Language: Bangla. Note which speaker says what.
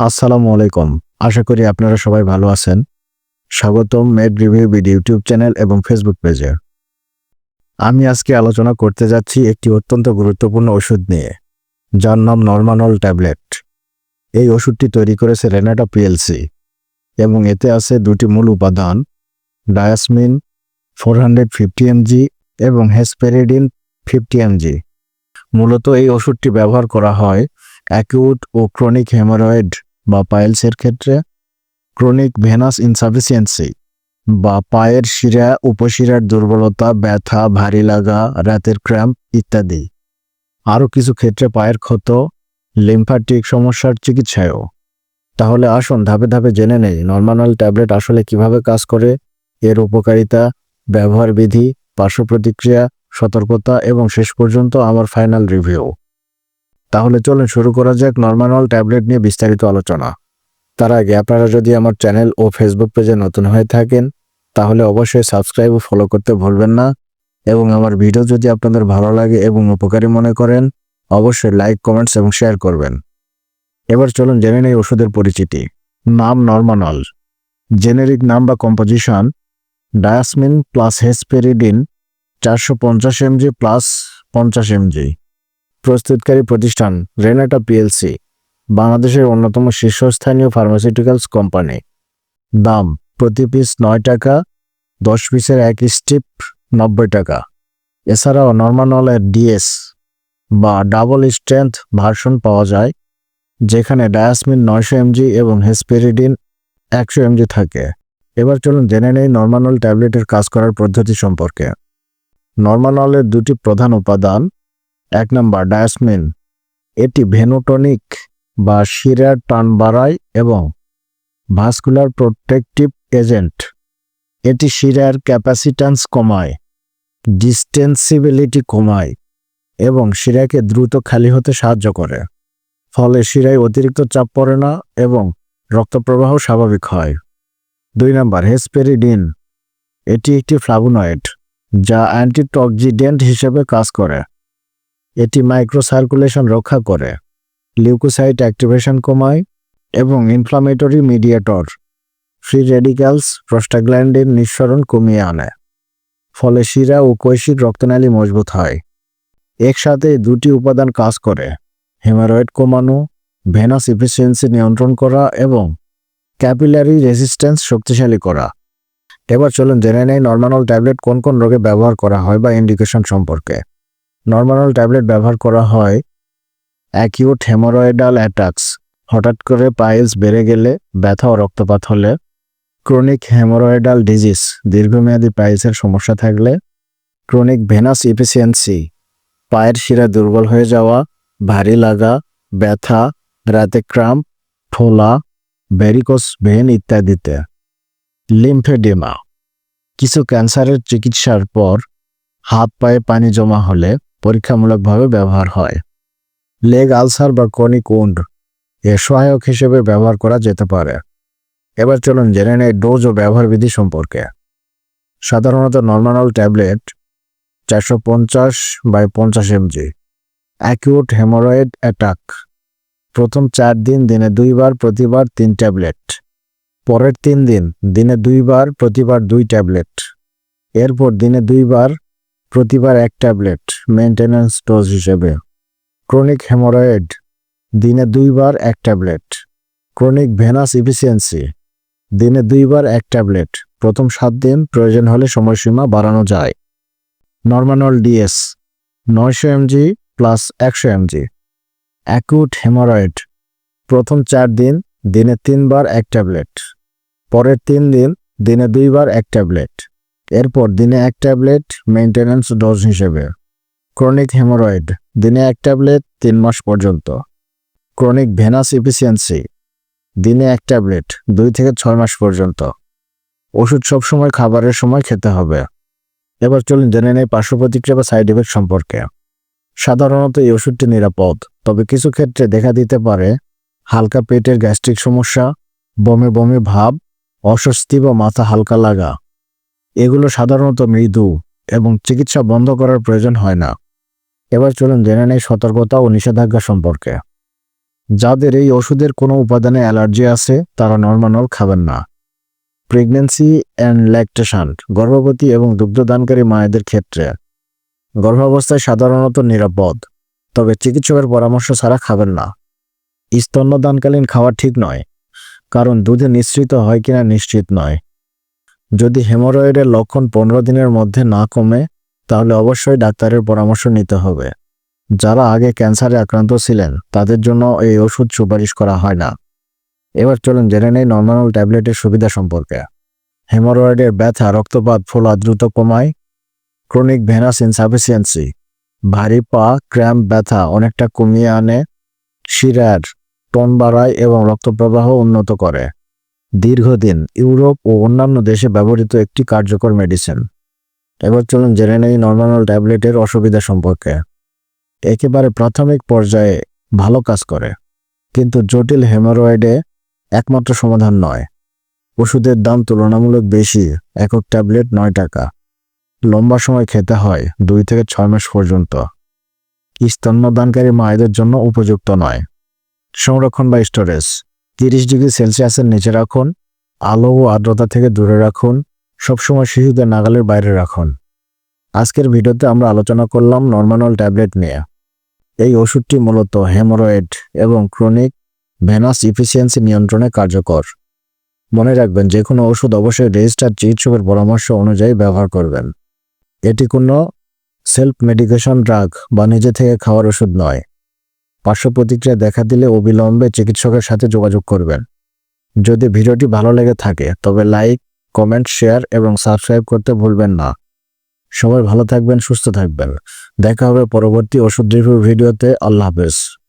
Speaker 1: আসসালামু আলাইকুম। আশা করি আপনারা সবাই ভালো আছেন। স্বাগতম med review BD YouTube channel এবং ফেসবুক পেজে আমি আজকে আলোচনা করতে যাচ্ছি একটি অত্যন্ত গুরুত্বপূর্ণ ওষুধ নিয়ে, যার নাম নর্মানল ট্যাবলেট এই ওষুধটি তৈরি করেছে রেনাটা পিএলসি এবং এতে আছে দুটি মূল উপাদান diosmin four hundred fifty M এবং হেসপেরিডিন ফিফটি এমজি মূলত এই ওষুধটি ব্যবহার করা হয় অ্যাকিউট ও ক্রনিক হেমোরয়েড বা পাইলসের ক্ষেত্রে, ক্রনিক ভেনাস ইনসাফিসিয়েন্সি বা পায়ের শিরা, উপশিরার দুর্বলতা, ব্যথা, ভারী লাগা, রাতের ক্র্যাম্প ইত্যাদি। আরও কিছু ক্ষেত্রে পায়ের ক্ষত, লিম্ফাটিক সমস্যার চিকিৎসায়ও। তাহলে আসুন ধাপে ধাপে জেনে নেই, নর্মানল ট্যাবলেট আসলে কীভাবে কাজ করে, এর উপকারিতা ব্যবহার বিধি পার্শ্ব প্রতিক্রিয়া, সতর্কতা এবং শেষ পর্যন্ত আমার ফাইনাল রিভিউ। তাহলে চলুন শুরু করা যাক নর্মানল ট্যাবলেট নিয়ে বিস্তারিত আলোচনা। তার আগে আপনারা যদি আমার চ্যানেল ও ফেসবুক পেজে নতুন হয়ে থাকেন, তাহলে অবশ্যই সাবস্ক্রাইব ও ফলো করতে ভুলবেন না। এবং আমার ভিডিও যদি আপনাদের ভালো লাগে এবং উপকারী মনে করেন, অবশ্যই লাইক কমেন্টস এবং শেয়ার করবেন। এবার চলুন জেনে নেই ওষুধের পরিচিতি। নাম নর্মানল জেনেরিক নাম বা কম্পোজিশন ডায়াসমিন প্লাস হেসপেরিডিন চারশো পঞ্চাশ এমজি প্লাস পঞ্চাশ এমজি প্রস্তুতকারী প্রতিষ্ঠান রেনাটা পিএলসি, বাংলাদেশের অন্যতম শীর্ষস্থানীয় ফার্মাসিউটিক্যালস কোম্পানি দাম, প্রতি পিস নয় টাকা, দশ পিসের এক স্টিপ নব্বই টাকা। এছাড়াও নর্মানলের ডিএস বা ডাবল স্ট্রেংথ ভার্সন পাওয়া যায়, যেখানে ডায়াসমিন নয়শো এমজি এবং হেসপেরিডিন একশো এমজি থাকে। এবার চলুন জেনে নেই নর্মানল ট্যাবলেটের কাজ করার পদ্ধতি সম্পর্কে। নর্মানলের দুটি প্রধান উপাদান এক নম্বর ডায়াসমিন। এটি ভেনোটনিক বা শিরার টান বাড়ায় এবং ভাস্কুলার প্রোটেকটিভ এজেন্ট। এটি শিরার ক্যাপাসিট্যান্স কমায়, ডিস্টেন্সিবিলিটি কমায় এবং শিরাকে দ্রুত খালি হতে সাহায্য করে। ফলে শিরায় অতিরিক্ত চাপ পড়ে না এবং রক্তপ্রবাহ স্বাভাবিক হয়। দুই নম্বর, হেসপেরিডিন। এটি একটি ফ্লাভোনয়েড যা অ্যান্টিটক্সিডেন্ট হিসেবে কাজ করে। এটি মাইক্রোসার্কুলেশন রক্ষা করে লিউকোসাইট অ্যাক্টিভেশন কমায় এবং ইনফ্লামেটরি মিডিয়েটর ফ্রি রেডিক্যালস প্রস্টাগ্ল্যান্ডের নিঃসরণ কমিয়ে আনে, ফলে শিরা ও কৈশিক রক্তনালী মজবুত হয়। একসাথে দুটি উপাদান কাজ করে, হেমারয়েড কমানো, ভেনাস ইফিসিয়েন্সি নিয়ন্ত্রণ করা এবং ক্যাপিলারি রেজিস্ট্যান্স শক্তিশালী করা। এবার চলুন জেনে নেই নর্মানল ট্যাবলেট কোন কোন রোগে ব্যবহার করা হয় বা ইন্ডিকেশন সম্পর্কে। নর্মানল ট্যাবলেট ব্যবহার করা হয় অ্যাকিউট হেমোরয়েডাল অ্যাটাক্স হঠাৎ করে পাইলস বেড়ে গেলে ব্যথা ও রক্তপাত হলে ক্রনিক হেমোরয়েডাল ডিজিজ দীর্ঘমেয়াদী পাইলসের সমস্যা থাকলে ক্রনিক ভেনাস ইফিসিয়েন্সি পায়ের শিরা দুর্বল হয়ে যাওয়া, ভারী লাগা, ব্যথা, রাতে ক্রাম্প, ঠোলা ব্যারিকোস ভেন ইত্যাদিতে। লিম্ফেডিমা কিছু ক্যান্সারের চিকিৎসার পর হাত পায়ে পানি জমা হলে পরীক্ষামূলকভাবে ব্যবহার হয়। লেগ আলসার বা কনিক উন্ড এর সহায়ক হিসেবে ব্যবহার করা যেতে পারে। এবার চলুন জেনে নেই ডোজ ও ব্যবহার বিধি সম্পর্কে। সাধারণত নর্মানল ট্যাবলেট চারশো পঞ্চাশ বাই পঞ্চাশ এমজি, অ্যাকিউট হেমোরয়েড অ্যাটাক। প্রথম চার দিন দিনে দুইবার, প্রতিবার তিন ট্যাবলেট। পরের তিন দিন দিনে দুইবার, প্রতিবার দুই ট্যাবলেট। এরপর দিনে দুইবার প্রতিবার এক ট্যাবলেট মেনটেন্যান্স ডোজ হিসেবে। ক্রনিক হেমোরয়েড, দিনে দুইবার এক ট্যাবলেট। ক্রনিক ভেনাস ইফিসিয়েন্সি, দিনে দুইবার এক ট্যাবলেট, প্রথম সাত দিন প্রয়োজন হলে সময়সীমা বাড়ানো যায়। নর্মানল ডিএস, নয়শো এমজি প্লাস একশো এমজি। অ্যাকুট হেমোরয়েড, প্রথম চার দিন, দিনে তিনবার এক ট্যাবলেট। পরের তিন দিন, দিনে দুইবার এক ট্যাবলেট। এরপর দিনে এক ট্যাবলেট মেনটেন্যান্স ডোজ হিসেবে। ক্রনিক হেমোরয়েড, দিনে এক ট্যাবলেট তিন মাস পর্যন্ত। ক্রনিক ভেনাস ইফিসিয়েন্সি দিনে এক ট্যাবলেট দুই থেকে ছয় মাস পর্যন্ত। ওষুধ সবসময় খাবারের সময় খেতে হবে। এবার চলুন জেনে নেই পার্শ্ব প্রতিক্রিয়া বা সাইড এফেক্ট সম্পর্কে। সাধারণত এই ওষুধটি নিরাপদ, তবে কিছু ক্ষেত্রে দেখা দিতে পারে হালকা পেটের গ্যাস্ট্রিক সমস্যা, বমে বমি ভাব, অস্বস্তি বা মাথা হালকা লাগা। এগুলো সাধারণত মৃদু এবং চিকিৎসা বন্ধ করার প্রয়োজন হয় না। এবার চলুন জেনে নেই সতর্কতা ও নিষেধাজ্ঞা সম্পর্কে। যাদের এই ওষুধের কোনো উপাদানে অ্যালার্জি আছে, তারা নর্মানল খাবেন না। প্রেগনেন্সি অ্যান্ড ল্যাকটেশন, গর্ভবতী এবং দুগ্ধদানকারী মায়েদের ক্ষেত্রে। গর্ভাবস্থায় সাধারণত নিরাপদ, তবে চিকিৎসকের পরামর্শ ছাড়া খাবেন না। স্তন্যদানকালীন খাওয়া ঠিক নয়, কারণ দুধে নিশ্চিত হয় কিনা নিশ্চিত নয়। যদি হেমোরয়েডের লক্ষণ পনেরো দিনের মধ্যে না কমে, তাহলে অবশ্যই ডাক্তারের পরামর্শ নিতে হবে। যারা আগে ক্যান্সারে আক্রান্ত ছিলেন, তাদের জন্য এই ওষুধ সুপারিশ করা হয় না। এবার চলুন জেনে নেই নর্মাল ট্যাবলেটের সুবিধা সম্পর্কে। হেমোরয়েডের ব্যথা, রক্তপাত, ফোলা দ্রুত কমায়, ক্রনিক ভেনাস ইনসাফিসিয়েন্সি, ভারী পা, ক্র্যাম্প ব্যথা অনেকটা কমিয়ে আনে, শিরার টন বাড়ায় এবং রক্তপ্রবাহ উন্নত করে। দীর্ঘদিন ইউরোপ ও অন্যান্য দেশে ব্যবহৃত একটি কার্যকর মেডিসিন এবার চলুন জেনে নেই নর্মাল ট্যাবলেটের অসুবিধা সম্পর্কে। একেবারে প্রাথমিক পর্যায়ে ভালো কাজ করে। কিন্তু জটিল হেমোরয়েডে একমাত্র সমাধান নয়। ওষুধের দাম তুলনামূলক বেশি, একক ট্যাবলেট নয় টাকা। লম্বা সময় খেতে হয়, দুই থেকে ছয় মাস পর্যন্ত। স্তন্যদানকারী মায়েদের জন্য উপযুক্ত নয়। সংরক্ষণ বা স্টোরেজ তিরিশ ডিগ্রি সেলসিয়াসের নিচে রাখুন, আলো ও আর্দ্রতা থেকে দূরে রাখুন, সবসময় শিশুদের নাগালের বাইরে রাখুন। আজকের ভিডিওতে আমরা আলোচনা করলাম নর্মানল ট্যাবলেট নিয়ে। এই ওষুধটি মূলত হেমোরয়েড এবং ক্রনিক ভেনাস ইফিসিয়েন্সি নিয়ন্ত্রণে কার্যকর। মনে রাখবেন যে কোনো ওষুধ অবশ্যই রেজিস্টার চিকিৎসকের পরামর্শ অনুযায়ী ব্যবহার করবেন। এটি কোনো সেলফ মেডিকেশন ড্রাগ বা নিজে থেকে খাওয়ার ওষুধ নয়। পার্শ্ব প্রতিক্রিয়া দেখা দিলে অবিলম্বে চিকিৎসকের সাথে যোগাযোগ করবেন। যদি ভিডিওটি ভালো লেগে থাকে, তবে লাইক, কমেন্ট, শেয়ার এবং সাবস্ক্রাইব করতে ভুলবেন না। সবাই ভালো থাকবেন, সুস্থ থাকবেন। দেখা হবে পরবর্তী ওষুধ রিভিউ ভিডিওতে। আল্লাহ হাফেজ।